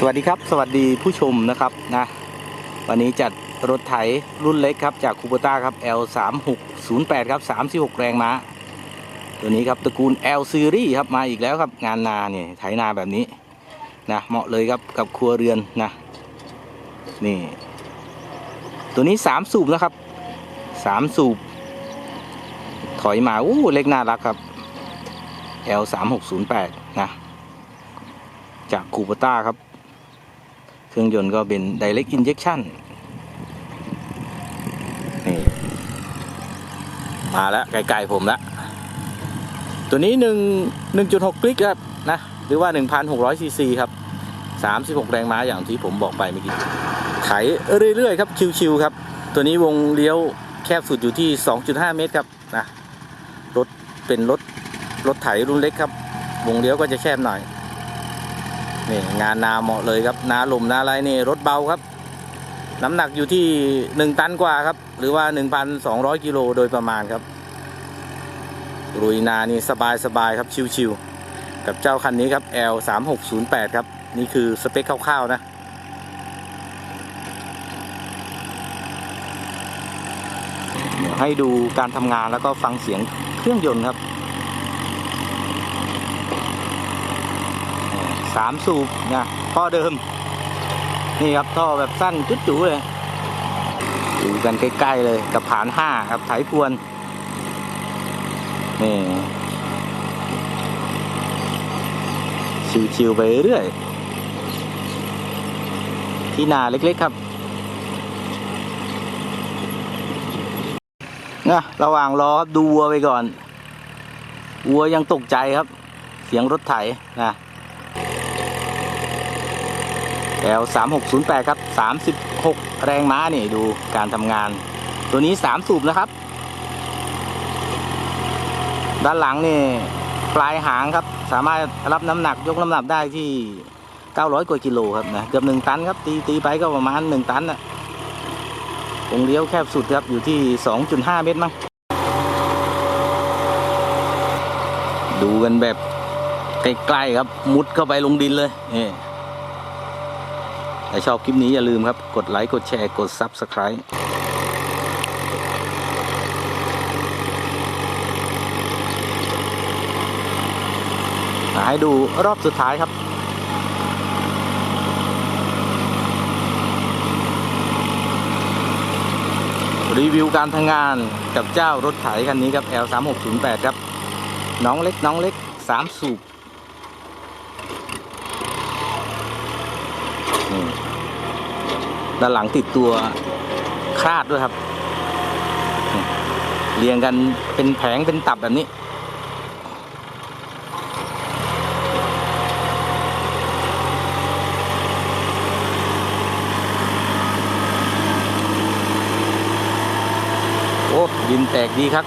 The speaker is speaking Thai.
สวัสดีครับ สวัสดีผู้ชมนะครับนะวันนี้จัดรถไถรุ่นเล็กครับ จากคูโบต้าครับ L 3 6 0 8 ครับ 36 แรงม้า ตัวนี้ครับตระกูล L Series ครับมาอีกแล้วครับงานนาเนี่ยไถนาแบบนี้นะเหมาะเลยครับกับครัวเรือนนะนี่ตัวนี้ 3 สูบนะครับ 3 สูบ ถอยมาอู้เล็กน่ารักครับ L 3 6 0 8 นะจากคูปต้าครับ เครื่องยนต์ก็เป็น Direct Injection นี่ มาแล้วไกลๆผมแล้วตัวนี้1 1.6กลิกครับนะ หรือว่า1,600ซีซีครับ36แรงม้าอย่างที่ผมบอกไปเมื่อกี้ ไถเรื่อยๆ ครับ ชิวๆครับ ตัวนี้วงเลี้ยวแคบสุดอยู่ที่ 2.5 เมตรครับนะรถเป็นรถรถไถรุ่นเล็กครับ วงเลี้ยวก็จะแคบหน่อย นี่งานนาเหมาะเลยครับ นาหลุมนาอะไรนี่รถเบาครับ น้ำหนักอยู่ที่1ตันกว่าครับ หรือว่า1,200กิโลโดยประมาณครับลุยนานี่สบายสบายครับชิวๆกับเจ้าคันนี้ครับ L 3 6 0 8ครับ นี่คือสเปคคร่าวๆนะให้ดูการทำงานแล้วก็ฟังเสียงเครื่องยนต์ครับ สามสูบนะท่อเดิม นี่ครับท่อแบบสั้นจุดจูเลยดูกันใกล้ๆเลยกับผานห้าครับไถพวนนี่ชิวๆไปเรื่อยที่นาเล็กๆครับนะระหว่างรอครับดูวัวไปก่อน วัวยังตกใจครับ เสียงรถไถนะ L 3 6 0 8 ครับ 36 แรงม้านี่ดูการทำงาน ตัวนี้ 3 สูบนะครับ ด้านหลังนี่ปลายหางครับ สามารถรับน้ำหนักยกน้ำหนักได้ที่ 900 กว่ากิโลครับนะเกือบ 1 ตันครับ ตีตีไปก็ประมาณ 1 ตันนะวงเลี้ยวแคบสุดครับ อยู่ที่ 2.5 เมตรมั้งดูกันแบบใกล้ๆครับมุดเข้าไปลงดินเลยนี่ ถ้าชอบคลิปนี้อย่าลืมครับ กดไลค์กดแชร์กด Subscribe ให้ดูรอบสุดท้ายครับรีวิวการทำงานกับเจ้ารถไถคันนี้ครับ L 3 6 0 8 ครับ น้องเล็กน้องเล็ก 3 สูบ ด้านหลังติดตัวคาดด้วยครับ เรียงกันเป็นแผงเป็นตับแบบนี้ โอ้ดินแตกดีครับ